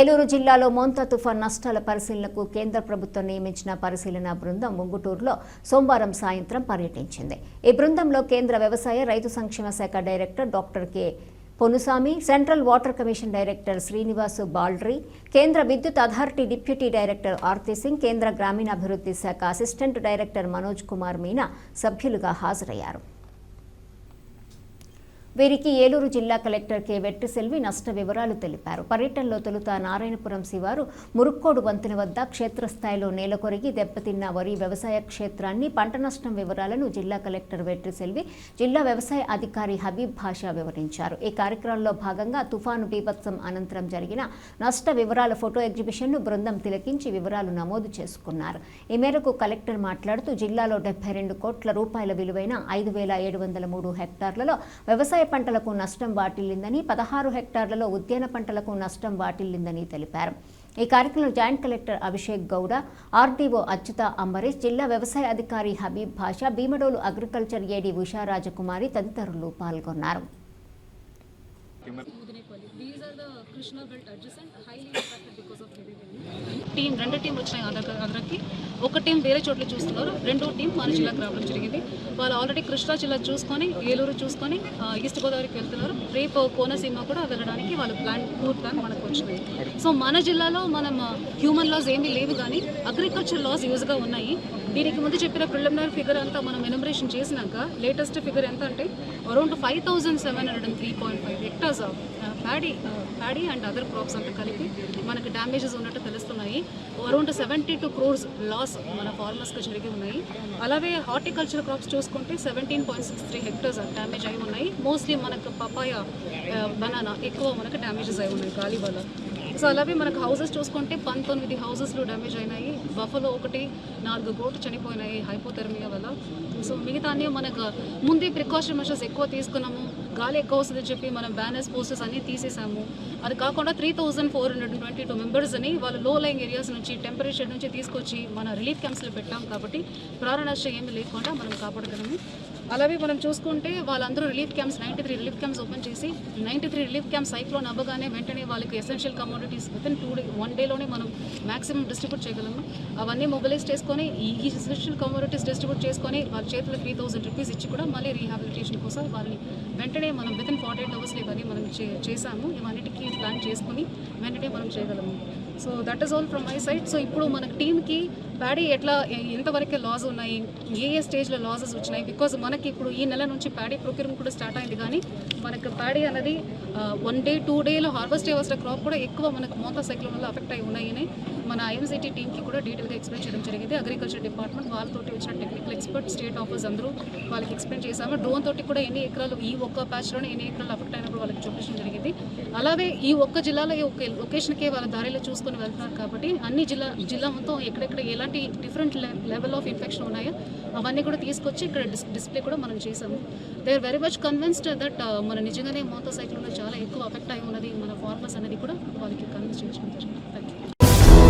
ఏలూరు జిల్లాలో మోంతా తుఫాన్ నష్టాల పరిశీలనకు కేంద్ర ప్రభుత్వం నియమించిన పరిశీలన బృందం ముంగుటూరులో సోమవారం సాయంత్రం పర్యటించింది. ఈ బృందంలో కేంద్ర వ్యవసాయ రైతు సంక్షేమ శాఖ director doctor K. Ponnusamy central water commission director Srinivas Baldry కేంద్ర విద్యుత్ authority deputy director Aarti Singh కేంద్ర గ్రామీణాభివృద్ధి శాఖ అసిస్టెంట్ డైరెక్టర్ మనోజ్ కుమార్ మీనా సభ్యులుగా హాజరయ్యారు. వీరికి ఏలూరు జిల్లా కలెక్టర్ కె. వెట్రిసెల్వి నష్ట వివరాలు తెలిపారు. పర్యటనలో తొలుత నారాయణపురం శివారు మురుక్కోడు వంతెన వద్ద క్షేత్రస్థాయిలో నేల కొరిగి దెబ్బతిన్న వరి వ్యవసాయ క్షేత్రాన్ని పంట నష్టం వివరాలను జిల్లా కలెక్టర్ వెట్రిసెల్వి జిల్లా వ్యవసాయ అధికారి హబీబ్ భాషా వివరించారు. ఈ కార్యక్రమంలో భాగంగా తుఫాను బీభత్సం అనంతరం జరిగిన నష్ట వివరాల ఫోటో ఎగ్జిబిషన్ను బృందం తిలకించి వివరాలు నమోదు చేసుకున్నారు. ఈ మేరకు కలెక్టర్ మాట్లాడుతూ జిల్లాలో డెబ్బై రెండు కోట్ల రూపాయల విలువైన ఐదు వేల ఏడు వందల మూడు హెక్టార్లలో వ్యవసాయ పంటలకు నష్టం వాటిల్లిందని పదహారు హెక్టార్లలో ఉద్యాన పంటలకు నష్టం వాటిల్లిందని తెలిపారు. ఈ కార్యక్రమంలో joint collector Abhishek Gowda RDO Achyuta Ambarish జిల్లా వ్యవసాయ అధికారి హబీబ్ భాషా భీమడోలు అగ్రికల్చర్ ఏడీ ఉషా రాజకుమారి తదితరులు పాల్గొన్నారు. టీం రెండు టీం వచ్చినాయి అదర్ ఒక టీం వేరే చోట్ల చూస్తున్నారు. రెండో టీం మన జిల్లాకు రావడం జరిగింది. వాళ్ళు ఆల్రెడీ కృష్ణా జిల్లా చూసుకొని ఏలూరు చూసుకొని ఈస్ట్ గోదావరికి వెళ్తున్నారు. రేపు కోనసీమ కూడా వెళ్ళడానికి వాళ్ళ ప్లాన్ టూర్ ప్లాన్ మనకు వచ్చినాయి. సో మన జిల్లాలో మనం హ్యూమన్ లాస్ ఏమీ లేవు కానీ అగ్రికల్చర్ లాస్ యూజ్గా ఉన్నాయి. దీనికి ముందు చెప్పిన ప్రిలిమినరీ ఫిగర్ అంతా మనం ఎనుమరేషన్ చేసినాక లేటెస్ట్ ఫిగర్ ఎంత అంటే around five thousand seven hundred and three point five hectares paddy paddy and other crops అంతా కలిపి మనకి డ్యామేజెస్ ఉన్నట్టు తెలుస్తున్నాయి. Around seventy two crores loss మన ఫార్మర్స్కి జరిగి ఉన్నాయి. అలాగే హార్టికల్చర్ క్రాప్స్ చూసుకుంటే seventeen point six three hectares damage అయి ఉన్నాయి. మోస్ట్లీ మనకు పపాయ బనానా uh, ఎక్కువ మనకు డ్యామేజెస్ అయి ఉన్నాయి గాలి వల్ల. సో అలాగే మనకు హౌసెస్ చూసుకుంటే పంతొమ్మిది హౌసెస్లో డ్యామేజ్ అయినాయి. బఫలో ఒకటి నాలుగు గోట్లు చనిపోయినాయి హైపోథెర్మియా వల్ల. సో మిగతా మనకు ముందే ప్రికాషన్ మెషర్స్ ఎక్కువ తీసుకున్నాము. గాలి ఎక్కువ వస్తుందని చెప్పి మనం బ్యానర్స్ పోస్టర్స్ అన్నీ తీసేసాము. అది కాకుండా three thousand four hundred twenty two మెంబర్స్ని వాళ్ళు లో లైంగ్ ఏరియాస్ నుంచి టెంపరేచర్ నుంచి తీసుకొచ్చి మన రిలీఫ్ క్యాంప్స్లో పెట్టాం. కాబట్టి ప్రాణ నష్టం ఏమి లేకుండా మనం కాపాడగలము. అలాగే మనం చూసుకుంటే వాళ్ళందరూ relief camps ninety three relief camps open చేసి ninety three relief camp cyclone అవ్వగానే వెంటనే వాళ్ళకి essential commodities within two day one డేలోనే మనం మాక్సిమం డిస్ట్రిబ్యూట్ చేయగలము. అవన్నీ మొబిలైజ్ చేసుకొని ఈ ఎసెన్షియల్ కమోడిటీస్ డిస్ట్రిబ్యూట్ చేసుకొని వాళ్ళ చేతిలో త్రీ థౌసండ్ రూపీస్ ఇచ్చి కూడా మళ్ళీ రీహాబిలిటేషన్ కోసం వాళ్ళని వెంటనే మనం విత్ ఇన్ ఫార్టీ ఎయిట్ అవర్స్లో ఇవన్నీ మనం చే- చేసాము ఇవన్నిటికీ ప్లాన్ చేసుకొని వెంటనే మనం చేయగలము. So that is all from my side so ఇప్పుడు మన టీమ్కి ప్యాడీ ఎట్లా ఎ- ఎంతవరకు లాస్ ఉన్నాయి? ఏ ఏ స్టేజ్లో లాసెస్ వచ్చినాయి? బికాజ్ మనకి ఇప్పుడు ఈ నెల నుంచి ప్యాడీ ప్రొక్యూర్మెంట్ కూడా స్టార్ట్ అయింది కానీ మనకు ప్యాడీ అనేది వన్ డే టూ డేలో హార్వెస్ట్ అవ్వాల్సిన క్రాప్ కూడా ఎక్కువ మనకు మోతా సైక్లోన్ వల్ల అఫెక్ట్ అయి ఉన్నాయని మన ఐఎంసిటీ టీమ్కి కూడా డీటెయిల్గా ఎక్స్ప్లెయిన్ చేయడం జరిగింది. అగ్రికల్చర్ డిపార్ట్మెంట్ వాళ్ళతోటి వచ్చిన టెక్నికల్ ఎక్స్పర్ట్ స్టేట్ ఆఫీస్ అందరూ వాళ్ళకి ఎక్స్ప్లెయిన్ చేశాము. డ్రోన్ తోటి కూడా ఎన్ని ఎకరాలు ఈ ఒక్క ప్యాచ్లోనే ఎన్ని ఎకరాలు అఫెక్ట్ అయినప్పుడు వాళ్ళకి చూపించడం జరిగింది. అలాగే ఈ ఒక్క జిల్లాలో ఈ ఒక్క లొకేషన్కే వాళ్ళ దారిలో చూసుకొని వెళ్తున్నారు కాబట్టి అన్ని జిల్లా జిల్లా మొత్తం ఎక్కడెక్కడ ఎలాంటి డిఫరెంట్ లెవెల్ ఆఫ్ ఇన్ఫెక్షన్ ఉన్నాయో అవన్నీ కూడా తీసుకొచ్చి ఇక్కడ డిస్ డిస్ప్లే కూడా మనం చేసాము they are very much convinced that మన నిజంగానే మోతో సైకిల్లో చాలా ఎక్కువ అఫెక్ట్ అయి ఉన్నది మన ఫార్మర్స్ అనేది కూడా వాళ్ళకి కన్విన్స్ చేయడం జరిగింది. Thank you